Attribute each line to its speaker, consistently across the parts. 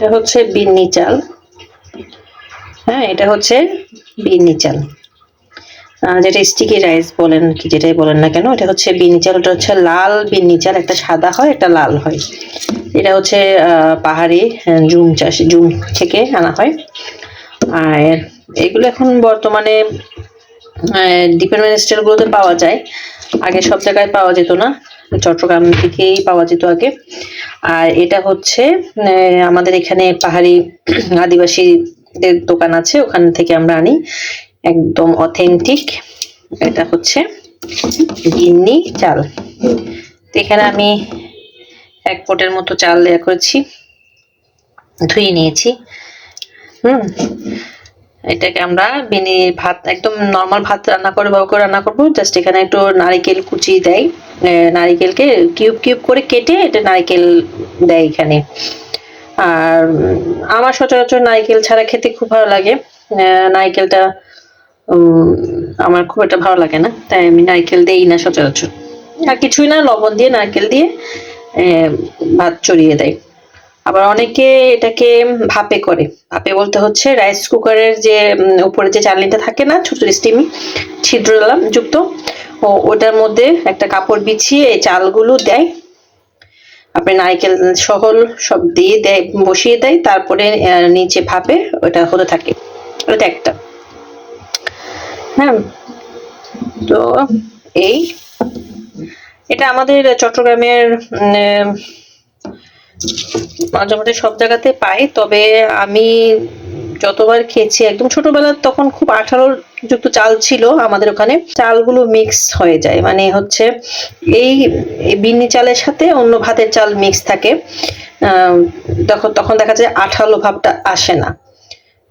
Speaker 1: এটা হচ্ছে বিন্নি চাল। হ্যাঁ এটা হচ্ছে বিন্নি চাল। যেটা স্টিকি রাইস বলেন কি যেটাই বলেন না কেন, এটা হচ্ছে বিন্নি চাল, ওটা হচ্ছে লাল বিন্নি চাল, একটা সাদা হয়, একটা লাল হয়। এটা হচ্ছে পাহাড়ি জুম চাষ, জুম থেকে আনা হয়। আর এগুলো এখন বর্তমানে ডিপার্টমেন্ট স্টোরগুলোতে পাওয়া যায়। আগে সব জায়গায় পাওয়া যেত না। চট্টগ্রাম থেকেই পাওয়া যেত আগে। আর এটা হচ্ছে আমাদের এখানে পাহাড়ি আদিবাসীদের দোকান আছে, ওখান থেকে আমরা আনি। একদম অথেন্টিক এটা হচ্ছে গিন্নি চাল। এখানে আমি এক পটের মতো চাল দেওয়া করেছি। ধুয়ে নিয়েছি। হুম। এটাকে আমরা বিনি ভাত, একদম নর্মাল ভাত রান্না করে বাবু করে রান্না করব। জাস্ট এখানে একটু নারিকেল কুচি দেয় নারিকেলকে কিউব কিউব করে কেটে এটা নারিকেল দেয় এখানে। আর আমার সচরাচর নারিকেল ছাড়া খেতে খুব ভালো লাগে। নারিকেলটা আমার খুব একটা ভালো লাগে না, তাই আমি নারকেল দেই না সচরাচর। আর কিছুই না, লবণ দিয়ে নারকেল দিয়ে ভাত চড়িয়ে দেয় আবার অনেকে এটাকে ভাপে করে। ভাপে বলতে হচ্ছে রাইস কুকারের যে উপরে যে চালনিটা থাকে না, ছোট স্টিমি ছিদ্র যুক্ত, ও, ওটার মধ্যে একটা কাপড় বিছিয়ে এই চালগুলো দেয়। আপনি নারকেল সহল সব দিয়ে দেয়, বসিয়ে দেয়, তারপরে নিচে ভাপে ওটা হতে থাকে। ওটা একটা। হ্যাঁ তো এই। এটা আমাদের চট্টগ্রামের উম, মাঝে মাঝে সব জায়গাতে পাই তবে আমি যতবার খেয়েছি একদম ছোটবেলা তখন খুব আঠালো যুক্ত চাল ছিল আমাদের ওখানে চালগুলো মিক্স হয়ে যায়। মানে হচ্ছে এই বিন্নি চালের সাথে অন্য ভাতের চাল মিক্স থাকে। তখন তখন দেখা যায় আঠালো ভাবটা আসে না।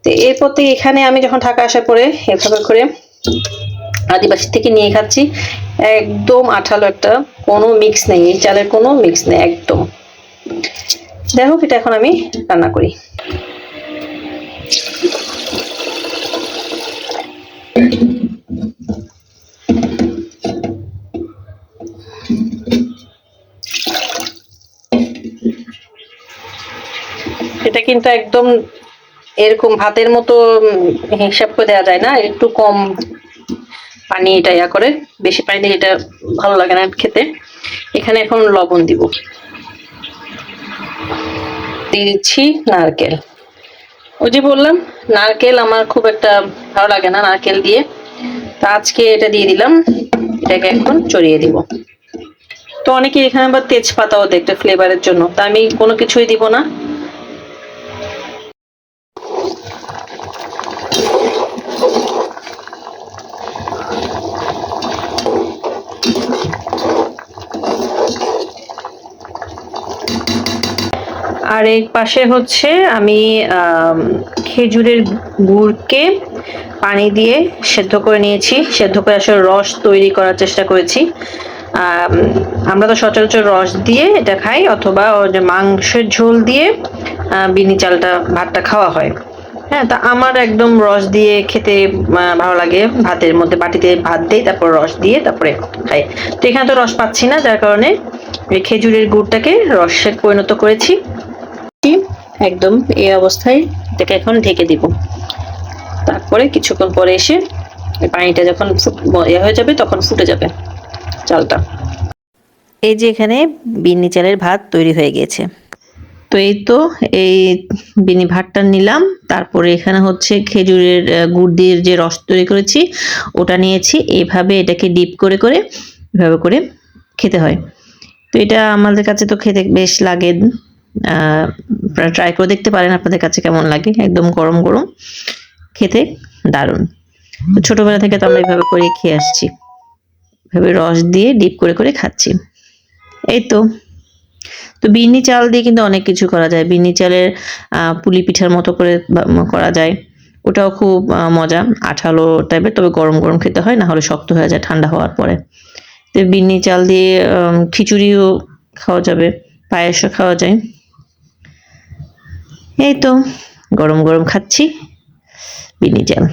Speaker 1: তো এরপর থেকে এখানে আমি যখন ঢাকা আসার পরে এভাবে করে আদিবাসী থেকে নিয়ে খাচ্ছি একদম আঠালো একটা কোনো মিক্স নেই এই চালের কোনো মিক্স নেই একদম। হোক এটা এখন আমি রান্না করি। এটা কিন্তু একদম এরকম ভাতের মতো হিসাব করে দেওয়া যায় না, একটু কম পানি এটা ইয়া করে, বেশি পানি দিয়ে এটা ভালো লাগে না খেতে। এখানে এখন লবণ দিব। দিয়ে দিচ্ছি নারকেল। ওই যে বললাম, নারকেল আমার খুব একটা ভালো লাগে না নারকেল দিয়ে। তা আজকে এটা দিয়ে দিলাম, এটাকে এখন চড়িয়ে দিব। তো অনেকে এখানে আবার তেজপাতাও দেখতে একটা ফ্লেভারের জন্য। তা আমি কোনো কিছুই দিব না। আর এক পাশে হচ্ছে আমি খেজুরের গুড়কে পানি দিয়ে সেদ্ধ করে নিয়েছি। সেদ্ধ করে আসলে রস তৈরি করার চেষ্টা করেছি। আমরা তো সচরাচর রস দিয়ে এটা খাই, অথবা মাংসের ঝোল দিয়ে বিনি চালটা, ভাতটা খাওয়া হয়। হ্যাঁ তা আমার একদম রস দিয়ে খেতে ভালো লাগে। ভাতের মধ্যে বাটিতে ভাত দেই, তারপর রস দিয়ে তারপরে খাই। তো এখানে তো রস পাচ্ছি না, যার কারণে খেজুরের গুড়টাকে রসে পরিণত করেছি। একদম এই অবস্থায় এটাকে এখন ঢেকে দিব। তারপরে কিছুক্ষণ পরে এসে এই পানিটা যখন ফুট- ইয়ে হয়ে যাবে তখন ফুটে যাবে চালটা। এই যে এখানে বিন্নি চালের ভাত তৈরি হয়ে গেছে। তো এই তো এই বিনি ভাতটা নিলাম তারপরে এখানে হচ্ছে খেজুরের গুড় দিয়ে যে রস তৈরি করেছি ওটা নিয়েছি এইভাবে এটাকে ডিপ করে করে এভাবে করে খেতে হয়। তো এটা আমাদের কাছে তো খেতে বেশ লাগে। ট্রাই করে দেখতে পারেন আপনাদের কাছে কেমন লাগে। একদম গরম গরম। খেতে দারুণ। ছোটবেলা থেকে তো আমরা এইভাবে করে খেয়ে আসছি। এভাবে রস দিয়ে ডিপ করে করে খাচ্ছি। এই তো। তো বিন্নি চাল দিয়ে কিন্তু অনেক কিছু করা যায়। বিন্নি চালের পুলি পিঠার মতো করে করা যায়। ওটাও খুব মজা। আঠালো টাইপের তবে গরম গরম খেতে হয় না হলে শক্ত হয়ে যায় ঠান্ডা হওয়ার পরে। তো বিন্নি চাল দিয়ে খিচুড়িও খাওয়া যাবে, পায়েসও খাওয়া যায়। এই তো গরম গরম খাচ্ছি বিনি চাল